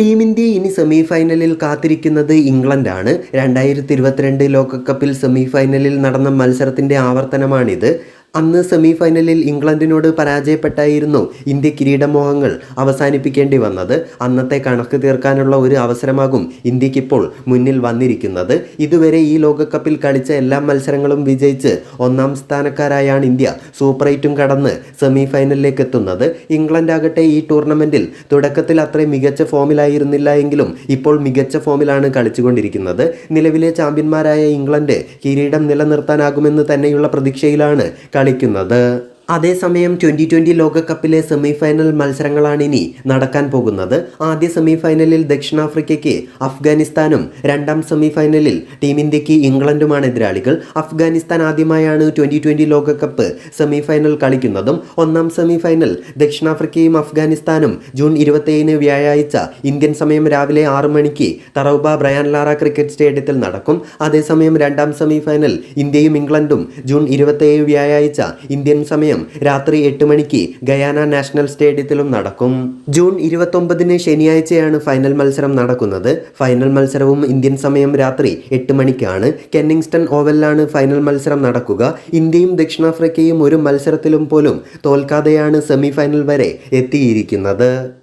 Team India ഇനി semi ഫൈനലിൽ കാത്തിരിക്കുന്നത് ഇംഗ്ലണ്ടാണ്. രണ്ടായിരത്തി ഇരുപത്തിരണ്ട് ലോകകപ്പിൽ സെമി ഫൈനലിൽ നടന്ന മത്സരത്തിന്റെ ആവർത്തനമാണിത്. അന്ന് സെമി ഫൈനലിൽ ഇംഗ്ലണ്ടിനോട് പരാജയപ്പെട്ടായിരുന്നു ഇന്ത്യ കിരീടമോഹങ്ങൾ അവസാനിപ്പിക്കേണ്ടി വന്നത്. അന്നത്തെ കണക്ക് തീർക്കാനുള്ള ഒരു അവസരമാകും ഇന്ത്യക്കിപ്പോൾ മുന്നിൽ വന്നിരിക്കുന്നത്. ഇതുവരെ ഈ ലോകകപ്പിൽ കളിച്ച എല്ലാ മത്സരങ്ങളും വിജയിച്ച് ഒന്നാം സ്ഥാനക്കാരായാണ് ഇന്ത്യ. സൂപ്പർ എയ്റ്റും കടന്ന് സെമി ഫൈനലിലേക്ക് എത്തുന്നത്. ഇംഗ്ലണ്ട് ആകട്ടെ ഈ ടൂർണമെന്റിൽ തുടക്കത്തിൽ അത്രയും മികച്ച ഫോമിലായിരുന്നില്ല എങ്കിലും ഇപ്പോൾ മികച്ച ഫോമിലാണ് കളിച്ചുകൊണ്ടിരിക്കുന്നത്. നിലവിലെ ചാമ്പ്യന്മാരായ ഇംഗ്ലണ്ട് കിരീടം നിലനിർത്താനാകുമെന്ന് തന്നെയുള്ള പ്രതീക്ഷയിലാണ് കളിക്കുന്നത്. അതേസമയം ട്വന്റി ട്വന്റി ലോകകപ്പിലെ സെമിഫൈനൽ മത്സരങ്ങളാണ് ഇനി നടക്കാൻ പോകുന്നത്. ആദ്യ സെമിഫൈനലിൽ ദക്ഷിണാഫ്രിക്കയ്ക്ക് അഫ്ഗാനിസ്ഥാനും രണ്ടാം സെമിഫൈനലിൽ ടീം ഇന്ത്യയ്ക്ക് ഇംഗ്ലണ്ടുമാണ് എതിരാളികൾ. അഫ്ഗാനിസ്ഥാൻ ആദ്യമായാണ് ട്വന്റി ട്വന്റി ലോകകപ്പ് സെമിഫൈനൽ കളിക്കുന്നതും. ഒന്നാം സെമിഫൈനൽ ദക്ഷിണാഫ്രിക്കയും അഫ്ഗാനിസ്ഥാനും ജൂൺ ഇരുപത്തേഴിന് വ്യാഴാഴ്ച ഇന്ത്യൻ സമയം രാവിലെ ആറ് മണിക്ക് തറൌബ ബ്രയാൻ ലാറ ക്രിക്കറ്റ് സ്റ്റേഡിയത്തിൽ നടക്കും. അതേസമയം രണ്ടാം സെമിഫൈനൽ ഇന്ത്യയും ഇംഗ്ലണ്ടും ജൂൺ ഇരുപത്തേഴ് വ്യാഴാഴ്ച ഇന്ത്യൻ സമയം രാത്രി എട്ട് മണിക്ക് ഗയാന നാഷണൽ സ്റ്റേഡിയത്തിലും നടക്കും. ജൂൺ ഇരുപത്തൊമ്പതിന് ശനിയാഴ്ചയാണ് ഫൈനൽ മത്സരം നടക്കുന്നത്. ഫൈനൽ മത്സരവും ഇന്ത്യൻ സമയം രാത്രി എട്ട് മണിക്കാണ്. കെന്നിങ്സ്റ്റൺ ഓവലിലാണ് ഫൈനൽ മത്സരം നടക്കുക. ഇന്ത്യയും ദക്ഷിണാഫ്രിക്കയും ഒരു മത്സരത്തിലും പോലും തോൽക്കാതെയാണ് സെമി ഫൈനൽ വരെ എത്തിയിരിക്കുന്നത്.